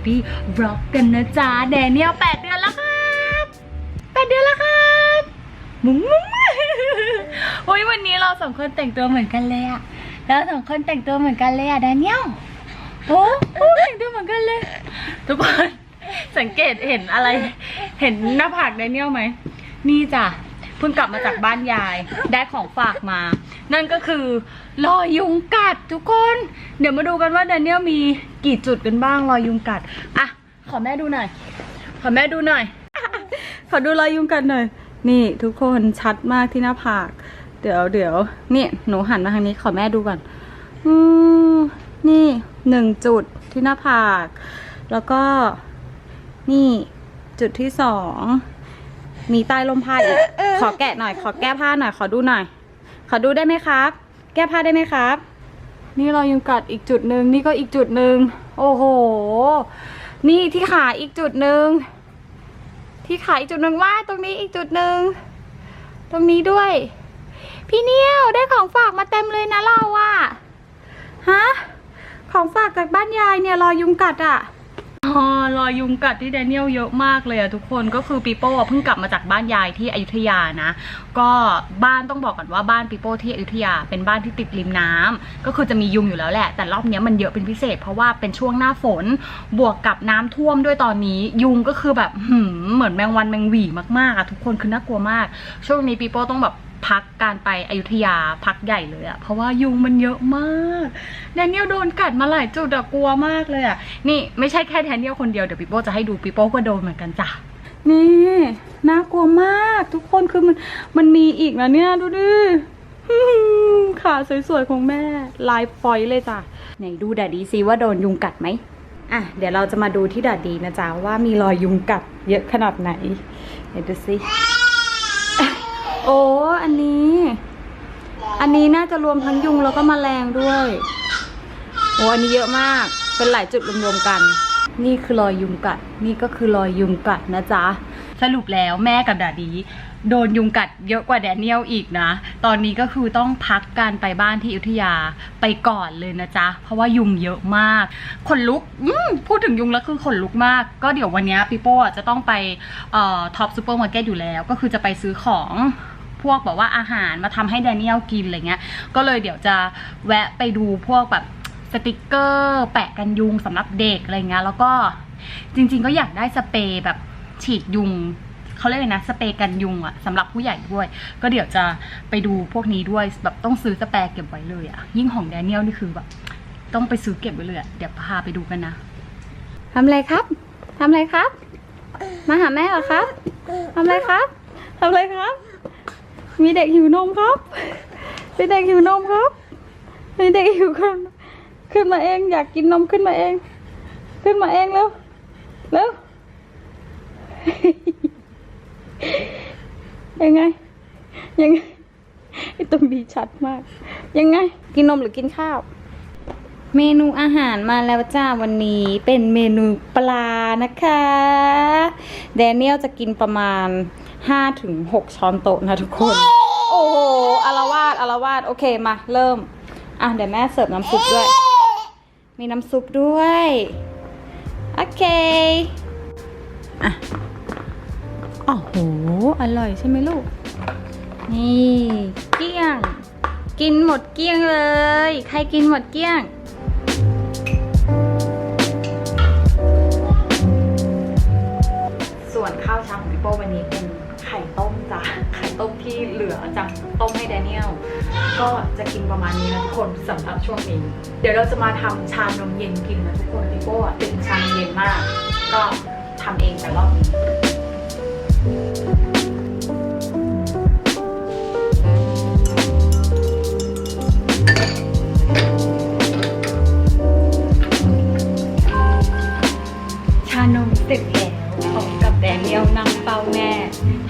บบี้ร็อกกันนะจ๊ะแดเนียลแปดเดือนแล้วครับแปดเดือนแล้วครับมุ้งมุ้งโอ้ยวันนี้เราสองคนแต่งตัวเหมือนกันเลยอะเราสองคนแต่งตัวเหมือนกันเลยอะแดเนียลโอ้โหแต่งตัวเหมือนกันเลย ทุกคนสังเกตเห็นอะไร เห็นหน้าผากแดเนียลไหมนี่จ้ะเพิ่งกลับมาจากบ้านยายได้ของฝากมา นั่นก็คือรอยยุงกัดทุกคน เดี๋ยวมาดูกันว่าแดเนียลมี กี่จุดกันบ้างรอยยุงกัด อะ ขอแม่ดูหน่อย ขอแม่ดูหน่อย ขอดูรอยยุงกัดหน่อย นี่ทุกคนชัดมากที่หน้าผาก เดี๋ยวเดี๋ยวนี่หนูหันมาทางนี้ขอแม่ดูก่อน อืมนี่หนึ่งจุดที่หน้าผาก แล้วก็นี่จุดที่สองมีใต้ลมผ้าอีกขอแกะหน่อย ขอแก้ผ้าหน่อย ขอดูหน่อย ขอดูได้ไหมครับ แก้ผ้าได้ไหมครับ นี่เรายังกัดอีกจุดหนึ่งนี่ก็อีกจุดหนึ่งโอ้โห นี่ที่ขาอีกจุดหนึ่งที่ขาอีกจุดหนึ่งว่าตรงนี้อีกจุดหนึ่งตรงนี้ด้วย พี่เนียวได้ของฝากมาเต็มเลยนะเราอะฮะของฝากจากบ้านยายเนี่ยรอยุงกัดอะ อ๋อรอยยุงกัดที่แดเนียลเยอะมากเลยอะทุกคนก็คือปีโป้เพิ่งกลับมาจากบ้านยายที่อยุธยานะ ก็บ้านต้องบอกก่อนว่าบ้านปีโป้ที่อยุธยาเป็นบ้านที่ติดริมน้ำก็คือจะมียุงอยู่แล้วแหละ แต่รอบนี้มันเยอะเป็นพิเศษ เพราะว่าเป็นช่วงหน้าฝนบวกกับน้ำท่วมด้วยตอนนี้ ยุงก็คือแบบหืมเหมือนแมงวันแมงหวีมากๆอะทุกคนคือน่ากลัวมาก ช่วงนี้ปีโป้ต้องแบบ พักการไปอยุธยาพักใหญ่เลยอะเพราะว่ายุงมันเยอะมากแดเนียลโดนกัดมาหลายจุดอะกลัวมากเลยอะนี่ไม่ใช่แค่แดเนียลคนเดียวเดี๋ยวปีโป้จะให้ดูปีโป้ก็โดนเหมือนกันจ้ะนี่น่ากลัวมากทุกคนคือมันมันมีอีกนะเนี่ยดูดิขาสวยๆของแม่ลายฟอยเลยจ้ะไหนดูดาดีซิว่าโดนยุงกัดไหมอะเดี๋ยวเราจะมาดูที่ดาดีนะจ๊ะว่ามีรอยยุงกัดเยอะขนาดไหนเดี๋ยวดูสิ โอ้อันนี้ อันนี้น่าจะรวมทั้งยุงแล้วก็แมลงด้วยโอ้อันนี้เยอะมากเป็นหลายจุดรวมๆกัน นี่คือรอยยุงกัด นี่ก็คือรอยยุงกัดนะจ๊ะสรุปแล้วแม่กับดาดี โดนยุงกัดเยอะกว่าแดเนียลอีกนะ ตอนนี้ก็คือต้องพักการไปบ้านที่อยุธยาไปก่อนเลยนะจ๊ะ เพราะว่ายุงเยอะมาก ขนลุกพูดถึงยุงแล้วคือขนลุกมาก ก็เดี๋ยววันนี้ปีโป้จะต้องไปท็อปซูเปอร์มาร์เก็ตอยู่แล้ว ก็คือจะไปซื้อของ พวกแบบว่าอาหารมาทำให้แดเนียลกินอะไรเงี้ย ก็เลยเดี๋ยวจะแวะไปดูพวกแบบสติกเกอร์ แปะกันยุงสำหรับเด็กอะไรเงี้ย แล้วก็จริง ๆ ก็อยากได้สเปรย์แบบฉีดยุงเขาเรียกเลยนะสเปรย์กันยุงอะสำหรับผู้ใหญ่ด้วย ก็เดี๋ยวจะไปดูพวกนี้ด้วยแบบต้องซื้อสเปรย์เก็บไว้เลยอะยิ่งของแดเนียลนี่คือแบบต้องไปซื้อเก็บไว้เลยอะเดี๋ยวพาไปดูกันนะทำอะไรครับทำอะไรครับ มาหาแม่เหรอครับทำอะไรครับทำอะไรครับ มีเด็กหิวนมครับ มีเด็กหิวนมครับ มีเด็กหิวกันขึ้นมาเองอยากกินนมขึ้นมาเอง ขึ้นมาเองเร็วเร็วยังไง ยังไงตรงนี้ชัดมาก ยังไง กินนมหรือกินข้าว เมนูอาหารมาแล้วจ้าวันนี้เป็นเมนูปลานะคะ แดเนียลจะกินประมาณ 5-6ช้อนโต๊ะนะทุกคน โอ้โหอารวาสอารวาสโอเคมาเริ่ม อะเดี๋ยวแม่เสิร์ฟน้ำซุปด้วย มีน้ำซุปด้วย โอเค อะโอ้โห อร่อยใช่ไหมลูก นี่เกลี้ยง กินหมดเกลี้ยงเลย ใครกินหมดเกลี้ยงส่วนข้าวเช้าของพี่โป้วันนี้เป็นไข่ต้มจ้ะไข่ ต้มที่เหลือจากต้มให้แดเนียลก็จะกินประมาณนี้นะทุกคนสำหรับช่วงนี้ เดี๋ยวเราจะมาทำชานมเย็นกินนะทุกคนพี่โป้อะเป็นชานมเย็นมาก ก็ทำเองแต่รอบนี้ ชานมเสร็จแล้วพร้อมกับแดเนียลนั่งเฝ้าแม่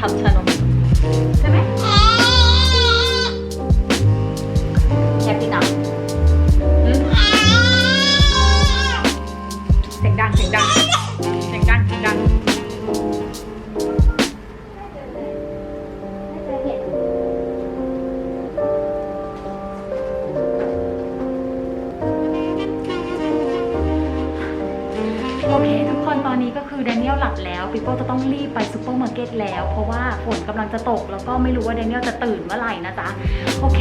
ทำชานม ใช่ไหม ปิโป้จะต้องรีบไปซูเปอร์มาร์เก็ตแล้ว เพราะว่าฝนกำลังจะตก แล้วก็ไม่รู้ว่าแดเนียลจะตื่นเมื่อไหร่นะจ๊ะ โอเค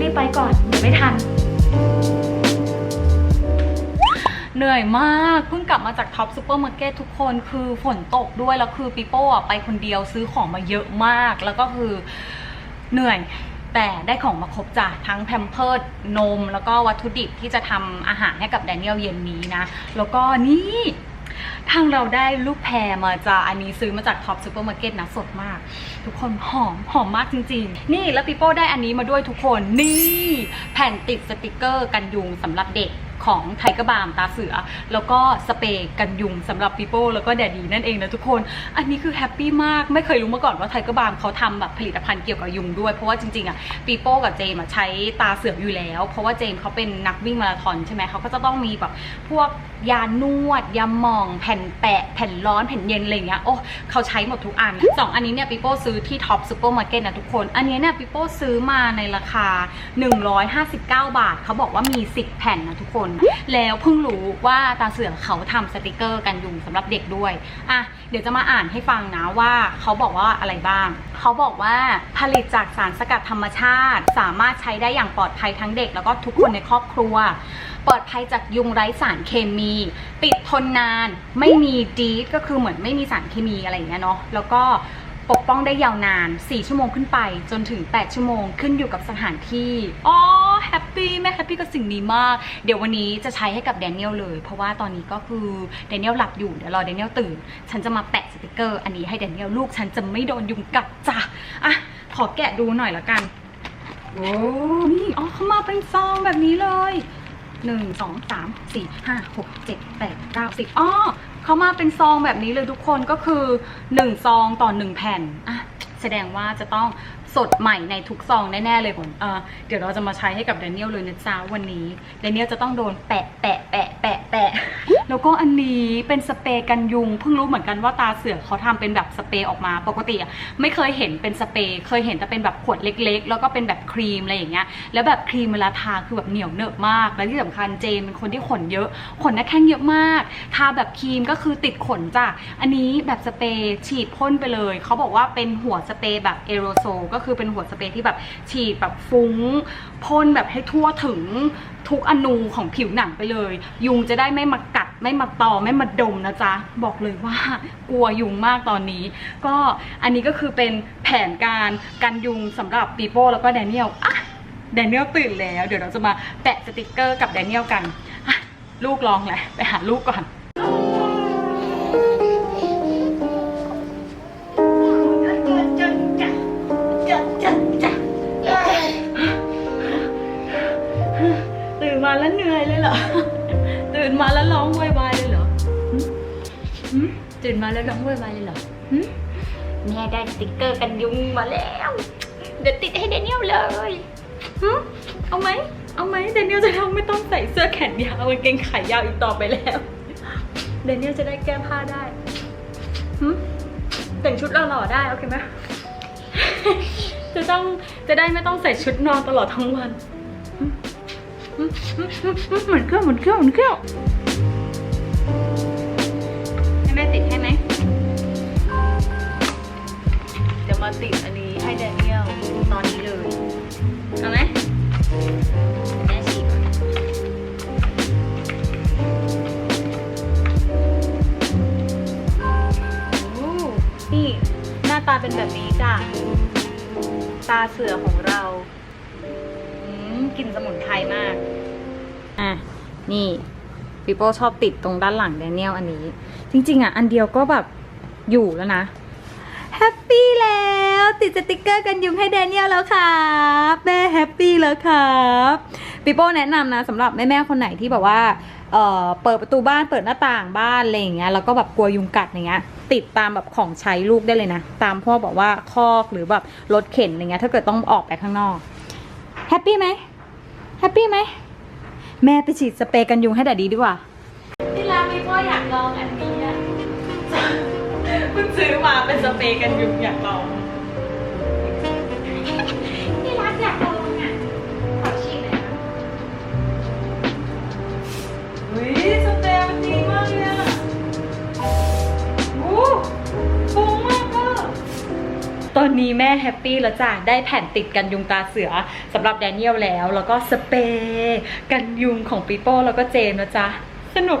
รีบไปก่อนไม่ทัน เหนื่อยมากเพิ่งกลับมาจากท็อปซูเปอร์มาร์เก็ตทุกคนคือฝนตกด้วยแล้วคือปีโป้ไปคนเดียวซื้อของมาเยอะมาก แล้วก็คือเหนื่อยแต่ได้ของมาครบจ้ะทั้งแพมเพิร์ดนม แล้วก็วัตถุดิบที่จะทำอาหารให้กับแดเนียลเย็นนี้นะ แล้วก็นี่ ทางเราได้ลูกแพรมาจ้ะอันนี้ซื้อมาจากท็อปซูเปอร์มาร์เก็ตนะสดมาก ทุกคนหอมหอมมากจริง ๆ นี่แล้วปีโป้ได้อันนี้มาด้วยทุกคนนี่แผ่นติดสติกเกอร์กันยุงสำหรับเด็กของไทกระบามตาเสือ แล้วก็สเปรย์กันยุงสำหรับปีโป้แล้วก็แดดดีนั่นเองนะทุกคน อันนี้คือแฮปปี้มากไม่เคยรู้มาก่อนว่าไทกระบามเขาทำแบบผลิตภัณฑ์เกี่ยวกับยุงด้วย เพราะว่าจริงๆอะปีโป้กับเจมใช้ตาเสืออยู่แล้ว เพราะว่าเจมเขาเป็นนักวิ่งมาราธอนใช่ไหมเขาก็จะต้องมีแบบพวก ยานวด ยาหมอง แผ่นแปะ แผ่นร้อน แผ่นเย็นอะไรเงี้ย โอ้ เขาใช้หมดทุกอันสองอันนี้เนี่ยปีโป้ซื้อที่ท็อปซูเปอร์มาร์เก็ตนะทุกคน อันนี้เนี่ยปีโป้ซื้อมาในราคา 159 บาท เขาบอกว่ามี 10 แผ่นนะทุกคน แล้วเพิ่งรู้ว่าตาเสือเขาทำสติกเกอร์กันยุงสำหรับเด็กด้วย อะ เดี๋ยวจะมาอ่านให้ฟังนะว่าเขาบอกว่าอะไรบ้าง เขาบอกว่าผลิตจากสารสกัดธรรมชาติ สามารถใช้ได้อย่างปลอดภัยทั้งเด็ก แล้วก็ทุกคนในครอบครัว ปลอดภัยจากยุงไร้สารเคมี ติดทนนานไม่มีดีดก็คือเหมือนไม่มีสารเคมีอะไรอย่างเงี้ยเนาะแล้วก็ปกป้องได้ยาวนาน 4 ชั่วโมงขึ้นไปจนถึง 8 ชั่วโมงขึ้นอยู่กับสถานที่ อ๋อ แฮปปี้แม่แฮปปี้กับสิ่งนี้มาก เดี๋ยววันนี้จะใช้ให้กับแดเนียลเลย เพราะว่าตอนนี้ก็คือแดเนียลหลับอยู่ เดี๋ยวรอแดเนียลตื่น ฉันจะมาแปะสติกเกอร์ อันนี้ให้แดเนียลลูกฉันจะไม่โดนยุงกัดจ้ะ อะ ขอแกะดูหน่อยละกัน โอ้ นี่ อ๋อ เขามาเป็นซองแบบนี้เลย หนึ่งสองสามสี่ห้าหกเจ็ดแปดเก้าสิบอ๋อเขามาเป็นซองแบบนี้เลยทุกคนก็คือหนึ่งซองต่อหนึ่งแผ่นอะแสดงว่าจะต้องสดใหม่ในทุกซองแน่ ๆ เลยผมเออเดี๋ยวเราจะมาใช้ให้กับแดเนียลเลยนะจ้าวันนี้แดเนียลจะต้องโดนแปะแปะแปะแปะแปะ แล้วก็อันนี้เป็นสเปรย์กันยุง เพิ่งรู้เหมือนกันว่าตาเสือเขาทำเป็นแบบสเปรย์ออกมา ปกติอะไม่เคยเห็นเป็นสเปรย์เคยเห็นแต่เป็นแบบขวดเล็ก ๆ แล้วก็เป็นแบบครีมอะไรอย่างเงี้ยแล้วแบบครีมเวลาทาคือแบบเหนียวเหนอะมาก และที่สำคัญเจมเป็นคนที่ขนเยอะ ขนหน้าแข้งเยอะมาก ทาแบบครีมก็คือติดขนจ้ะอันนี้แบบสเปรย์ฉีดพ่นไปเลยเขาบอกว่าเป็นหัวสเปรย์แบบเอโรโซก็คือเป็นหัวสเปรย์ที่แบบฉีดแบบฟุ้ง พ่นแบบให้ทั่วถึงทุกอนูของผิวหนังไปเลย ยุงจะได้ไม่มากัดไม่มาตอไม่มาดมนะจ๊ะ บอกเลยว่ากลัวยุงมากตอนนี้ ก็อันนี้ก็คือเป็นแผนการกันยุงสำหรับปีโป้แล้วก็แดเนียลอะแดเนียลตื่นแล้ว เดี๋ยวเราจะมาแปะสติกเกอร์กับแดเนียลกันลูกลองแหละไปหาลูกก่อน แล้วร้องววายๆเลยเหรอหึแม่ได้สติกเกอร์กันยุงมาแล้ว เดี๋ยวติดให้เดนิเอลเลยหึเอาไหม เอาไหมเดนิเอลจะต้องไม่ต้องใส่เสื้อแขนยาวกางเกงขายาวอีกต่อไปแล้วเดนิเอลจะได้แก้ผ้าได้หึแต่งชุดหล่อๆได้ โอเคไหม จะต้องจะได้ไม่ต้องใส่ชุดนอนตลอดทั้งวันเหมือนเครื่องเหมือนเครื่องเหมือนเครื่อง มาติดอันนี้ให้แดเนียลตอนนี้เลย เอาไหมแม่ฉีกก่อนโอ้นี่หน้าตาเป็นแบบนี้จ้ะ ตาเสือของเราอืมกลิ่นสมุนไพรมาก อะ นี่ปีโป้ชอบติดตรงด้านหลังแดเนียลอันนี้ จริง ๆ อะ อันเดียวก็แบบอยู่แล้วนะ ฮปปี้แล้ว ติดสติกเกอร์กันยุงให้แดเนียลแล้วครับแม่แฮปปี้แล้วครับปีโป้แนะนำนะสำหรับแม่ๆคนไหนที่แบบว่าเอ่อเปิดประตูบ้านเปิดหน้าต่างบ้านอะไรอย่างเงี้ยแล้วก็แบบกลัวยุงกัดอย่างเงี้ยติดตามแบบของใช้ลูกได้เลยนะ ตามพวกแบบว่าคอกหรือแบบรถเข็นอะไรเงี้ยถ้าเกิดต้องออกไปข้างนอกแฮปปี้ไหมแฮปปี้ไหมแม่ไปฉีดสเปรย์กันยุงให้แดดดีดีกว่าที่ร้านพี่พ่ออยากลองอันนี้อะ ซื้อมาเป็นสเปรย์กันยุงอยากลองที่รักอยากลองอะขอชิมหน่อยค่ะอุ้ยสเปรย์มันดีมากเลยอะอู้ฟุ้งมากเลยตอนนี้แม่แฮปปี้แล้วจ้ะ ได้แผ่นติดกันยุงตาเสือสำหรับแดเนียลแล้ว แล้วก็สเปรย์กันยุงของปีโป้แล้วก็เจมนะจ้ะ สนุก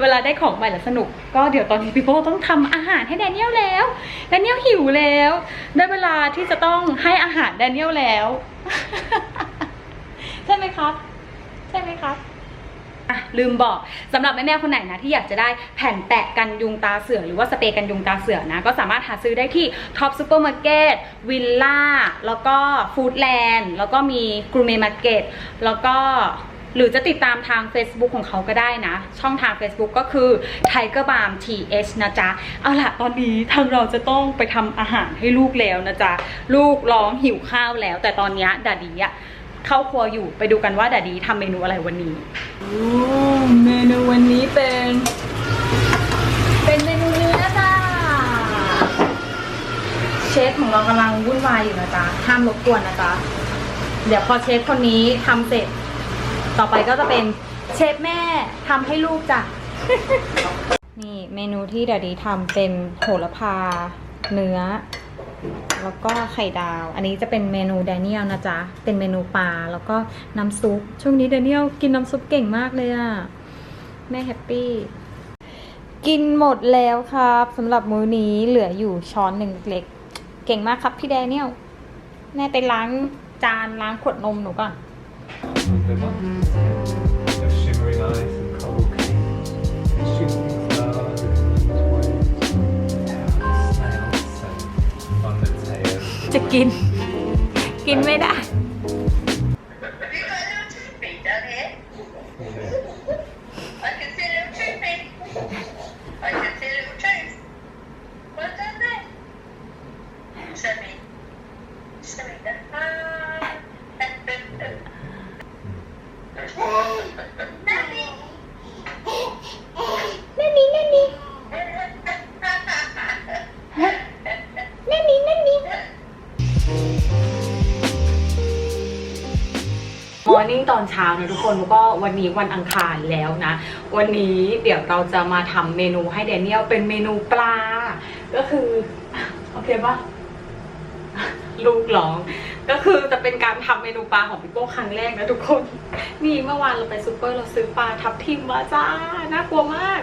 เวลาได้ของใหม่แล้วสนุก ก็เดี๋ยวตอนนี้ปีโป้ต้องทำอาหารให้แดเนียลแล้ว แดเนียลหิวแล้ว ได้เวลาที่จะต้องให้อาหารแดเนียลแล้ว ใช่ไหมครับ ใช่ไหมครับอะลืมบอกสำหรับแม่ๆคนไหนนะที่อยากจะได้แผ่นแปะกันยุงตาเสือหรือว่าสเปรย์กันยุงตาเสือนะ ก็สามารถหาซื้อได้ที่ท็อปซูเปอร์มาร์เก็ตวิลล่าแล้วก็ฟู้ดแลนด์แล้วก็มีกรูเมมาร์เก็ตแล้วก็ หรือจะติดตามทาง Facebook ของเขาก็ได้นะ ช่องทาง Facebook ก็คือ Tiger Balm TH นะจ๊ะ เอาล่ะ ตอนนี้ทางเราจะต้องไปทำอาหารให้ลูกแล้วนะจ๊ะ ลูกร้องหิวข้าวแล้ว แต่ตอนนี้ดาดีอะเข้าครัวอยู่ไปดูกันว่าดาดีทำเมนูอะไรวันนี้เมนูวันนี้เป็น เป็นเมนูเนื้อจ้าเชฟของเรากำลังวุ่นวายอยู่นะจ๊ะห้ามรบกวนนะจ๊ะเดี๋ยวพอเชฟคนนี้ทำเสร็จ ต่อไปก็จะเป็นเชฟแม่ทำให้ลูกจ้ะ นี่เมนูที่ดี๋ยวดีทำเป็นโหระพา เนื้อ แล้วก็ไข่ดาว อันนี้จะเป็นเมนูแดเนียลนะจ๊ะ เป็นเมนูปลาแล้วก็น้ำซุป ช่วงนี้แดเนียลกินน้ำซุปเก่งมากเลยอะแม่แฮปปี้ กินหมดแล้วครับสำหรับมื้อนี้เหลืออยู่ช้อนหนึ่งเล็ก เก่งมากครับพี่แดเนียลแม่ไปล้างจานล้างขวดนมหนูก่อน กิน กินไม่ได้ ร์นิ่งตอนเช้านะทุกคนแล้วก็วันนี้วันอังคารแล้วนะ วันนี้เดี๋ยวเราจะมาทำเมนูให้แดเนียลเป็นเมนูปลา ก็คือโอเคปะลูกร้อง ก็คือจะเป็นการทำเมนูปลาของพี่โป้ครั้งแรกนะทุกคน นี่เมื่อวานเราไปซูเปอร์เราซื้อปลาทับทิมมาจ้า น่ากลัวมาก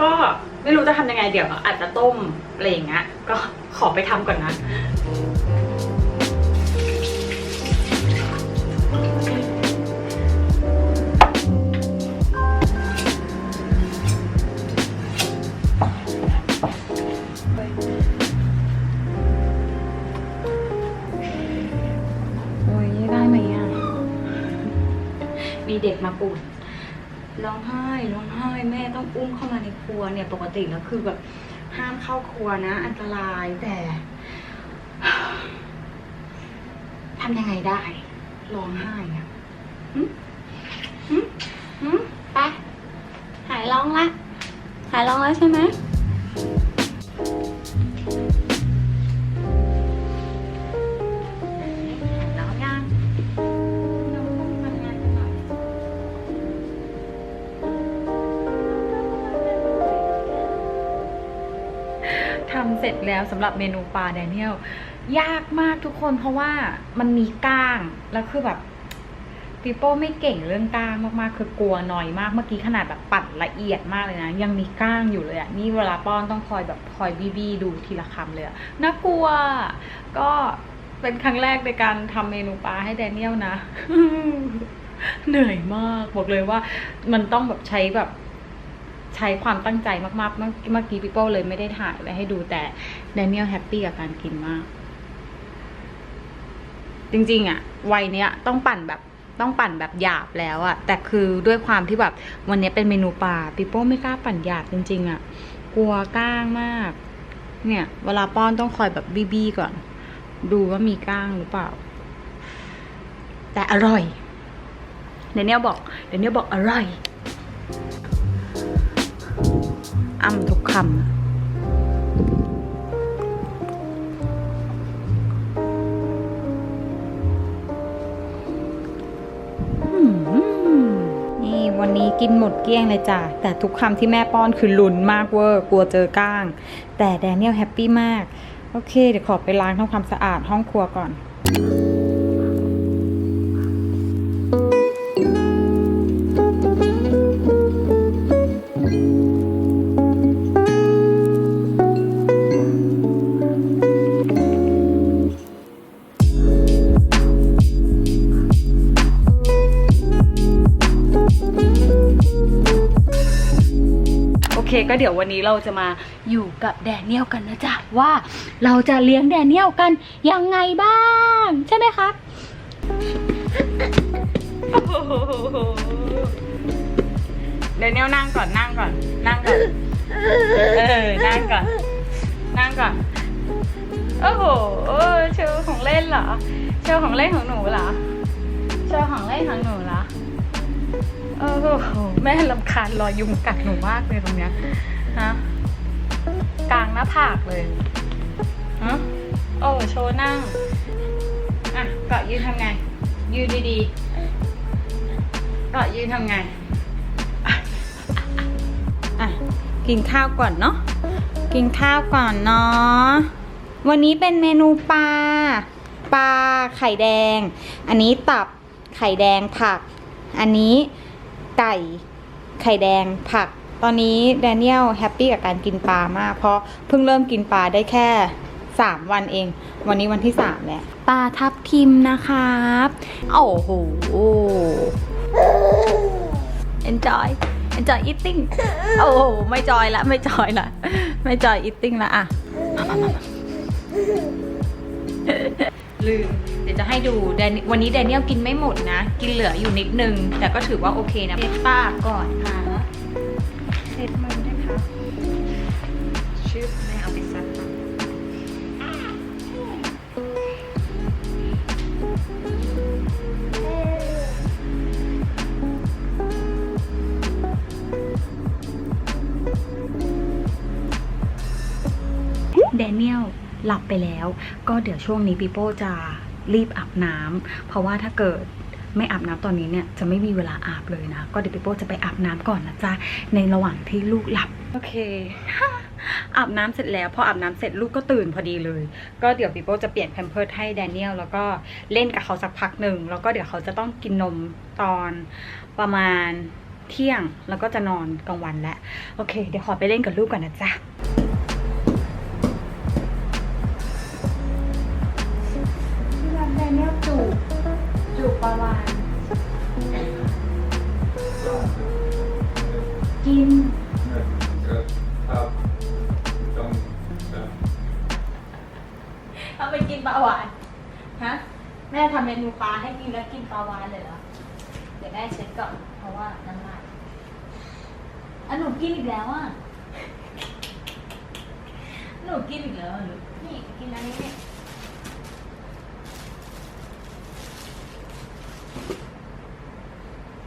ก็ไม่รู้จะทำยังไงเดี๋ยวอาจจะต้มอะไรอย่างเงี้ย ก็ขอไปทำก่อนนะ มีเด็กมาปลุกร้องไห้ร้องไห้แม่ต้องอุ้มเข้ามาในครัวเนี่ย ปกติแล้วคือแบบห้ามเข้าครัวนะ อันตรายแต่ทำยังไงได้ร้องไห้อะหึหึหึไป หายร้องละ หายร้องแล้วใช่ไหม แล้วสำหรับเมนูปลาแดเนียลยากมากทุกคนเพราะว่ามันมีก้างแล้วคือแบบปีโป้ไม่เก่งเรื่องก้างมากๆ คือกลัวหน่อยมากเมื่อกี้ขนาดแบบปัดละเอียดมากเลยนะ ยังมีก้างอยู่เลยอะนี่เวลาป้อนต้องคอยแบบคอยบี้บี้ดูทีละคำเลยอะน่ากลัว ก็เป็นครั้งแรกในการทำเมนูปลาให้แดเนียลนะ เหนื่อยมากบอกเลยว่ามันต้องแบบใช้แบบ ใช้ความตั้งใจมากๆ เมื่อกี้พี่โป้เลยไม่ได้ถ่ายไว้ให้ดูแต่แดเนียลแฮปปี้กับการกินมาก จริง ๆอะวัยเนี้ยต้องปั่นแบบต้องปั่นแบบหยาบแล้วอะแต่คือด้วยความที่แบบวันนี้เป็นเมนูปลาปีโป้ไม่กล้าปั่นหยาบจริง ๆอะกลัวก้างมาก เนี่ย เวลาป้อนต้องคอยแบบบี้ๆก่อน ดูว่ามีก้างหรือเปล่า แต่อร่อยเดนเนียลบอกเดนเนียลบอกอร่อย อ้ำทุกคำอืมนี่วันนี้กินหมดเกลี้ยงเลยจ้ะ แต่ทุกคำที่แม่ป้อนคือลุ้นมากเวอร์กลัวเจอก้าง แต่แดเนียลแฮปปี้มาก โอเค เดี๋ยวขอไปล้างทำความสะอาดห้องครัวก่อน ก็เดี๋ยววันนี้เราจะมาอยู่กับแดเนียลกันนะจ๊ะว่าเราจะเลี้ยงแดเนียลกันยังไงบ้าง ใช่ไหมครับแดเนียลนั่งก่อนนั่งก่อน นั่งก่อนเออนั่งก่อนนั่งก่อนโอ้โหโชว์ของเล่นเหรอโชว์ของเล่นของหนูเหรอโชว์ของเล่นของหนูเหรอ โอ้โหแม่ลำคาญรอยยุงกัดหนูมากเลยตรงเนี้ยฮะกลางหน้าผากเลยฮะโอ้โชว์นั่ง อะเกาะยืนทำไง ยืนดีๆเกาะยืนทำไงอะกินข้าวก่อนเนาะกินข้าวก่อนเนาะวันนี้เป็นเมนูปลาปลาไข่แดง อันนี้ตับไข่แดงผัก อันนี้ ไก่ ไข่แดง ผัก ตอนนี้แดเนียลแฮปปี้กับการกินปลามาก เพราะเพิ่งเริ่มกินปลาได้แค่ 3 วันเอง วันนี้วันที่3แล้วปลาทับทิมนะครับ โอ้โห enjoy enjoy eating โอ้โห ไม่จอยละ ไม่จอยละ ไม่จอย eating ละอะมามามามาลืมเดี๋ยวจะ ให้ดูแดนวันนี้แดเนียลกินไม่หมดนะ กินเหลืออยู่นิดนึง แต่ก็ถือว่าโอเคนะเช็ดปากก่อนค่ะเช็ดมือด้วยค่ะชืบไม่เอาไปซัดปากแดเนียลหลับไปแล้ว ก็เดี๋ยวช่วงนี้ปีโป้จะ รีบอาบน้ำเพราะว่าถ้าเกิดไม่อาบน้ำตอนนี้เนี่ยจะไม่มีเวลาอาบเลยนะ ก็เดี๋ยวปีโป้จะไปอาบน้ำก่อนนะจ๊ะ ในระหว่างที่ลูกหลับ โอเค อาบน้ำเสร็จแล้ว พออาบน้ำเสร็จลูกก็ตื่นพอดีเลย ก็เดี๋ยวปีโป้จะเปลี่ยนแพมเพิร์สให้แดเนียลแล้วก็เล่นกับเขาสักพักหนึ่ง แล้วก็เดี๋ยวเขาจะต้องกินนมตอนประมาณเที่ยง แล้วก็จะนอนกลางวันแล้ว โอเค เดี๋ยวขอไปเล่นกับลูกก่อนนะจ๊ะ จูบปลาวานกินครับต้องเอาไปกินปลาหวาน ฮะ แม่ทำเมนูปลาให้กินแล้วกินปลาหวานเลยเหรอ เดี๋ยวแม่เช็ดก่อน เพราะว่าน้ำลายอันหนูกินอีกแล้วอะ หนูกินอีกแล้วอะหนูนี่กินอันนี้เนี่ย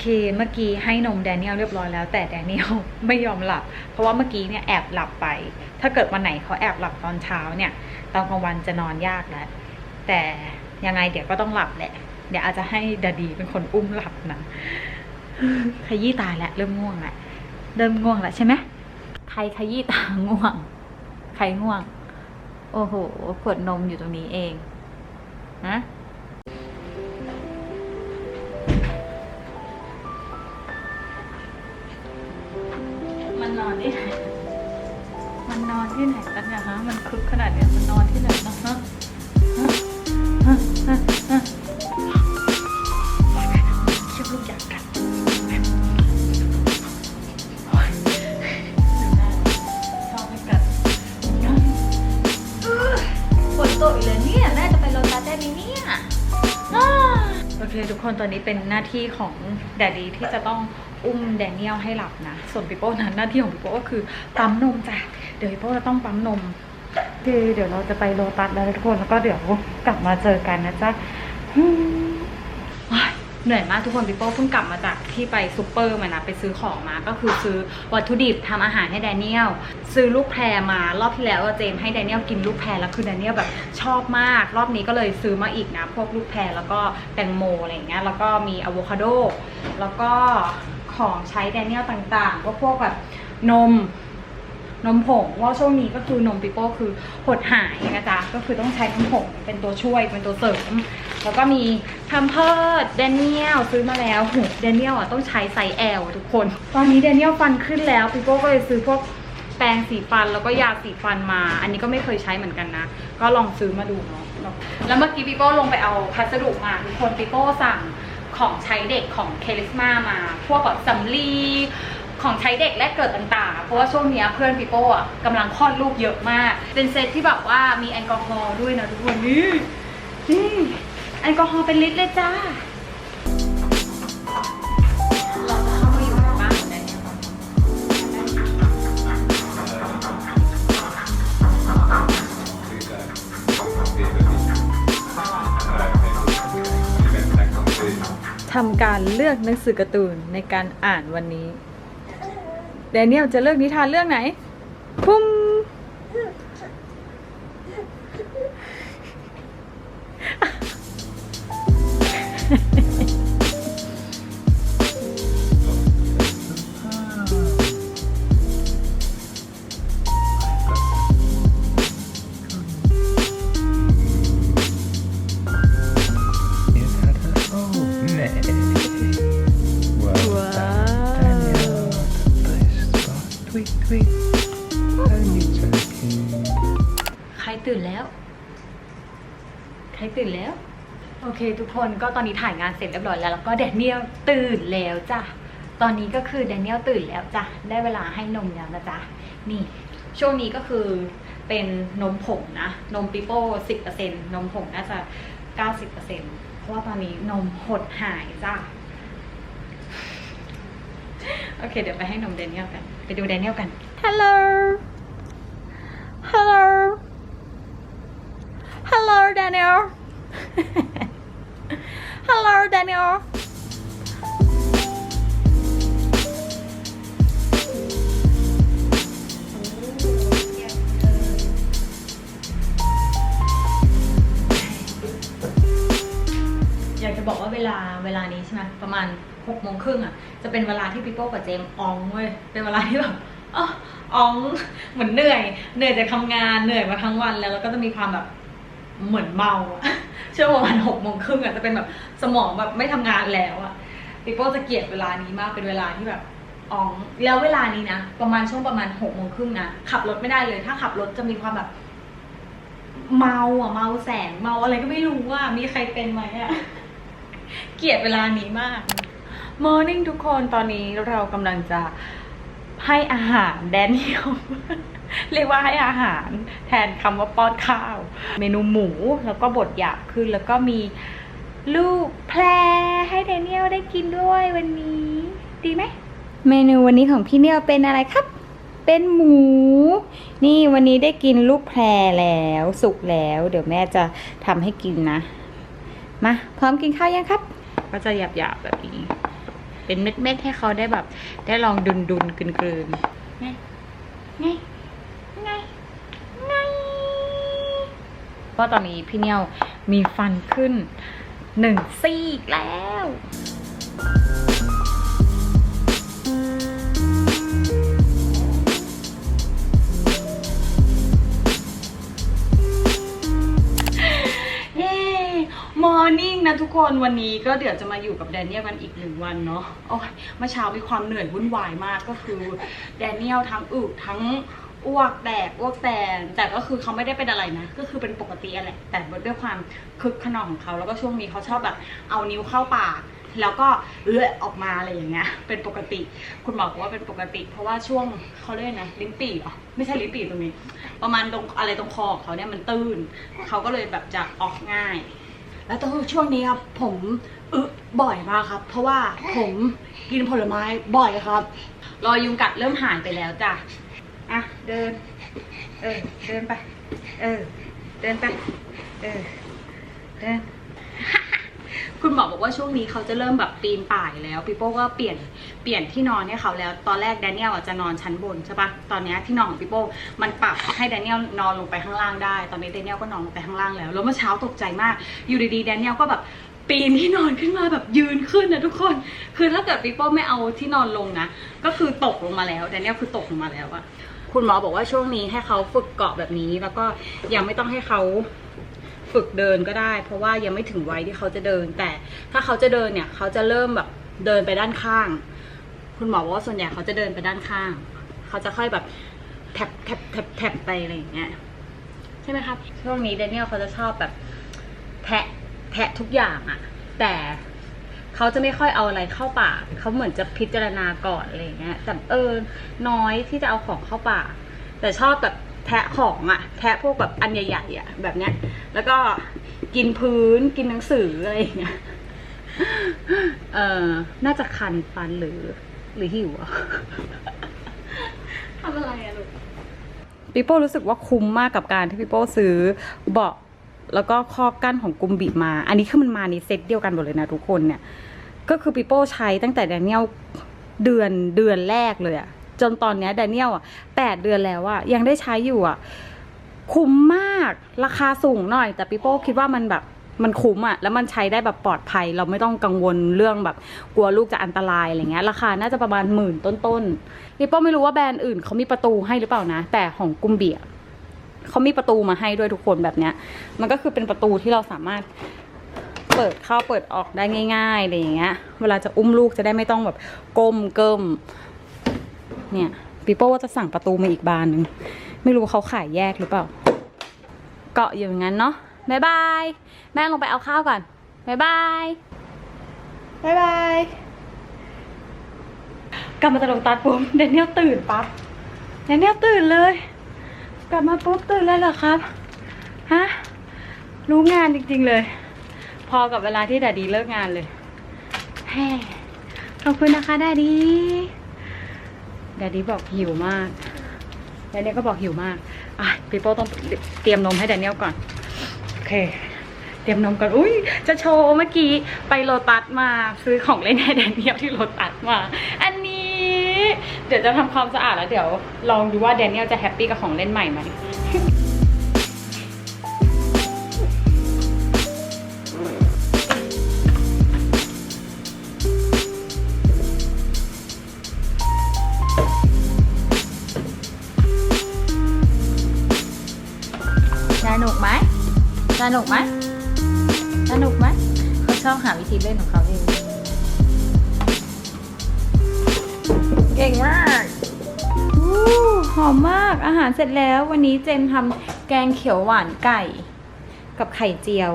เคเมื่อกี้ให้นมแดเนียลเรียบร้อยแล้วแต่แดเนียลไม่ยอมหลับ เพราะว่าเมื่อกี้เนี่ยแอบหลับไป ถ้าเกิดวันไหนเขาแอบหลับตอนเช้าเนี่ย ตอนกลางวันจะนอนยากแล้วแต่ยังไงเดี๋ยวก็ต้องหลับแหละ เดี๋ยวอาจจะให้ดาดีเป็นคนอุ้มหลับนะขยี้ตาแล้วเริ่มง่วงแล้วเริ่มง่วงแล้วใช่ไหมใครขยี้ตาง่วง ใครง่วง โอ้โหขวดนมอยู่ตรงนี้เองฮะ เป็นหน้าที่ของแดดดี้ที่จะต้องอุ้มแดเนียลให้หลับนะ ส่วนปิโป้นั้นหน้าที่ของปิโป้ก็คือปั๊มนมจ้ะ เดี๋ยวปิโป้จะต้องปั๊มนมโอเคเดี๋ยวเราจะไปโรตัสแล้วทุกคนแล้วก็เดี๋ยวกลับมาเจอกันนะจ๊ะ เหนื่อยมากทุกคนปิโป้เพิ่งกลับมาจากที่ไปซูเปอร์มานะไปซื้อของมา ก็คือซื้อวัตถุดิบทำอาหารให้แดเนียลซื้อลูกแพรมารอบที่แล้วเจมให้แดเนียลกินลูกแพรแล้วคือแดเนียลแบบชอบมาก รอบนี้ก็เลยซื้อมาอีกนะพวกลูกแพรแล้วก็แตงโมอะไรอย่างเงี้ยแล้วก็มีอะโวคาโดแล้วก็ของใช้แดเนียลต่างๆก็พวกแบบนม นมผงว่าช่วงนี้ก็คือนมปิโป้คือหดหายนะจ๊ะก็คือต้องใช้นมผงเป็นตัวช่วยเป็นตัวเสริม แล้วก็มีทัมเพิร์ดแดนเนียลซื้อมาแล้วหูแดนเนียลอะต้องใช้ไซส์ L ทุกคน ตอนนี้แดนเนียลฟันขึ้นแล้วปิโป้ก็เลยซื้อพวกแปรงสีฟันแล้วก็ยาสีฟันมา อันนี้ก็ไม่เคยใช้เหมือนกันนะ ก็ลองซื้อมาดูเนาะแล้วเมื่อกี้ปิโป้ลงไปเอาพัสดุมาทุกคนปิโป้สั่งของใช้เด็กของเคลิสมามา พวกแบบสำลี ของใช้เด็กและเกิดต่างๆ เพราะว่าช่วงเนี้ยเพื่อนปิโป้อะกำลังคลอดลูกเยอะมาก เป็นเซตที่แบบว่ามีแอลกอฮอล์ด้วยนะทุกคนนี่นี่แอลกอฮอล์เป็นลิตรเลยจ้าเราจะเข้ามาอยู่ในบ้านของแดเนียลก่อนทำการเลือกหนังสือการ์ตูนในการอ่านวันนี้ แดเนียลจะเลือกนิทานเรื่องไหน พุ่ม ทุกคนก็ตอนนี้ถ่ายงานเสร็จเรียบร้อยแล้วแล้วก็แดเนียลตื่นแล้วจ้ะตอนนี้ก็คือแดเนียลตื่นแล้วจ้ะได้เวลาให้นมแล้วนะจ๊ะนี่ช่วงนี้ก็คือเป็นนมผงนะ นมปิโป้สิบเปอร์เซ็นนมผงน่าจะเก้าสิบเปอร์เซ็นเพราะว่าตอนนี้นมหดหายจ้ะโอเค เดี๋ยวไปให้นมแดเนียลกัน ไปดูแดเนียลกัน Hello Hello Hello Daniel Hello Daniel อยากจะบอกว่าเวลาเวลานี้ใช่ไหมประมาณหกโมงครึ่งอะ จะเป็นเวลาที่พี่โป้กับเจมอองเว้ยเป็นเวลาที่แบบอ๋ออองเหมือนเหนื่อย เหนื่อยจากทำงานเหนื่อยมาทั้งวันแล้วแล้วก็จะมีความแบบเหมือนเมาอะ ช่วงประมาณหกโมงครึ่งอะจะเป็นแบบสมองแบบไม่ทำงานแล้วอะพี่โป้จะเกลียดเวลานี้มากเป็นเวลาที่แบบอองแล้วเวลานี้นะประมาณช่วงประมาณหกโมงครึ่งนะขับรถไม่ได้เลย ถ้าขับรถจะมีความแบบเมาอะเมาแสงเมาอะไรก็ไม่รู้ว่ามีใครเป็นไหมอะเกลียดเวลานี้มาก Morning ทุกคนตอนนี้เรากำลังจะให้อาหารแดเนียล เรียกว่าให้อาหารแทนคำว่าป้อนข้าว เมนูหมูแล้วก็บดหยาบขึ้น แล้วก็มีลูกแพรให้แดเนียลได้กินด้วยวันนี้ ดีไหม เมนูวันนี้ของพี่เนียวเป็นอะไรครับ เป็นหมู นี่วันนี้ได้กินลูกแพรแล้วสุกแล้ว เดี๋ยวแม่จะทำให้กินนะ มา พร้อมกินข้าวยังครับ ก็จะหยาบๆแบบนี้ เป็นเม็ดๆให้เขาได้แบบ ได้ลองดุนดุนๆกลืนกลืนๆไงไงไงไง เพราะตอนนี้พี่เนียวมีฟันขึ้นหนึ่งซี่แล้วเย้มอร์นิ่งนะทุกคนวันนี้ก็เดี๋ยวจะมาอยู่กับแดเนียลกันอีกหนึ่งวันเนาะโอ้ยเมื่อเช้ามีความเหนื่อยวุ่นวายมากก็คือแดเนียลทั้งอึทั้ง อ้วกแตกอ้วกแตนแต่ก็คือเขาไม่ได้เป็นอะไรนะ ก็คือเป็นปกติอะแหละแต่ด้วยความคึกขนองของเขาแล้วก็ช่วงนี้เขาชอบแบบเอานิ้วเข้าปากแล้วก็เลือดออกมาอะไรอย่างเงี้ย เป็นปกติ คุณหมอบอกว่าเป็นปกติ เพราะว่าช่วงเขาเรียกนะลิ้นปี่เหรอไม่ใช่ลิ้นปี่ตรงนี้ ประมาณตรงอะไรตรงคอของเขาเนี่ยมันตื้น เขาก็เลยแบบจะออกง่าย แล้วตอนช่วงนี้ครับผมอึบ่อยมากครับ เพราะว่าผมกินผลไม้บ่อยครับ รอยยุงกัดเริ่มหายไปแล้วจ้ะ อะ เดิน เออ เดินไป เออ เดินไป เออ เดิน คุณหมอบอกว่าช่วงนี้เขาจะเริ่มแบบปีนป่ายแล้วพี่โป้ก็เปลี่ยนเปลี่ยนที่นอนให้เขาแล้ว ตอนแรกแดเนียลอะจะนอนชั้นบนใช่ปะตอนนี้ที่นอนของพี่โป้มันปรับให้แดเนียลนอนลงไปข้างล่างได้ ตอนนี้แดเนียลก็นอนลงไปข้างล่างแล้ว แล้วเมื่อเช้าตกใจมาก อยู่ดีๆแดเนียลก็แบบปีนที่นอนขึ้นมาแบบยืนขึ้นนะทุกคน คือถ้าเกิดพี่โป้ไม่เอาที่นอนลงนะ ก็คือตกลงมาแล้วแดเนียลคือตกลงมาแล้วอะ คุณหมอบอกว่าช่วงนี้ให้เขาฝึกเกาะแบบนี้ แล้วก็ยังไม่ต้องให้เขาฝึกเดินก็ได้ เพราะว่ายังไม่ถึงวัยที่เขาจะเดิน แต่ถ้าเขาจะเดินเนี่ยเขาจะเริ่มแบบเดินไปด้านข้าง คุณหมอบอกว่าส่วนใหญ่เขาจะเดินไปด้านข้าง เขาจะค่อยแบบแทบแทบแทบแทบไปอะไรอย่างเงี้ยใช่ไหมครับช่วงนี้เดนเนียลเขาจะชอบแบบแทะแทะทุกอย่างอะแต่ เขาจะไม่ค่อยเอาอะไรเข้าปากเขาเหมือนจะพิจารณาก่อนอะไรอย่างเงี้ยแต่เออน้อยที่จะเอาของเข้าปากแต่ชอบแบบแทะของอะแทะพวกแบบอันใหญ่ๆอะแบบเนี้ย แล้วก็กินพื้นกินหนังสืออะไรอย่างเงี้ยเออน่าจะคันฟันหรือ หรือหิวอะทำอะไรอะลูกปิโป้รู้สึกว่าคุ้มมากกับการที่ปิโป้ซื้อเบาะ แล้วก็ข้อกั้นของกุมบิมา อันนี้คือมันมาในเซตเดียวกันหมดเลยนะทุกคนเนี่ย ก็คือปิโป้ใช้ตั้งแต่แดเนียลเดือนเดือนแรกเลยอะจนตอนเนี้ยแดเนียลอะแปดเดือนแล้วอะยังได้ใช้อยู่อะคุ้มมากราคาสูงหน่อย แต่ปิโป้คิดว่ามันแบบมันคุ้มอะแล้วมันใช้ได้แบบปลอดภัย เราไม่ต้องกังวลเรื่องแบบกลัวลูกจะอันตรายอะไรเงี้ย ราคาน่าจะประมาณหมื่นต้นๆปิโป้ไม่รู้ว่าแบรนด์อื่นเขามีประตูให้หรือเปล่านะ แต่ของกุมเบีย เขามีประตูมาให้ด้วยทุกคนแบบเนี้ย มันก็คือเป็นประตูที่เราสามารถเปิดเข้าเปิดออกได้ง่ายๆอะไรอย่างเงี้ย เวลาจะอุ้มลูกจะได้ไม่ต้องแบบก้มเกิมเนี่ยปีโป้ว่าจะสั่งประตูมาอีกบานหนึ่งไม่รู้ว่าเขาขายแยกหรือเปล่า เกาะอยู่อย่างนั้นเนาะบายบาย แม่ลงไปเอาข้าวก่อนบายบายบายบายกลับมาจากโรงตัดปุ๊บเดนเนียลตื่นปั๊บเดนเนียลตื่นเลย กลับมาปุ๊บตื่นเลยเหรอครับฮะรู้งานจริงๆเลย พอกับเวลาที่ดาดีเลิกงานเลยแฮ่ขอบคุณนะคะดาดีดาดีบอกหิวมากแดเนียลก็บอกหิวมากอะปีโป้ต้องเตรียมนมให้แดเนียลก่อนโอเคเตรียมนมก่อนอุ้ยจะโชว์เมื่อกี้ไปโลตัสมาซื้อของเล่นให้แดเนียลที่โลตัสมา เดี๋ยวจะทำความสะอาดแล้วเดี๋ยวลองดูว่าแดเนียลจะแฮปปี้กับของเล่นใหม่ไหมสนุกไหมสนุกไหมสนุกไหมเขาชอบหาวิธีเล่นของเขาเอง เก่งมากอหอมมากอาหารเสร็จแล้ววันนี้เจนทำแกงเขียวหวานไก่ กับไข่เจียว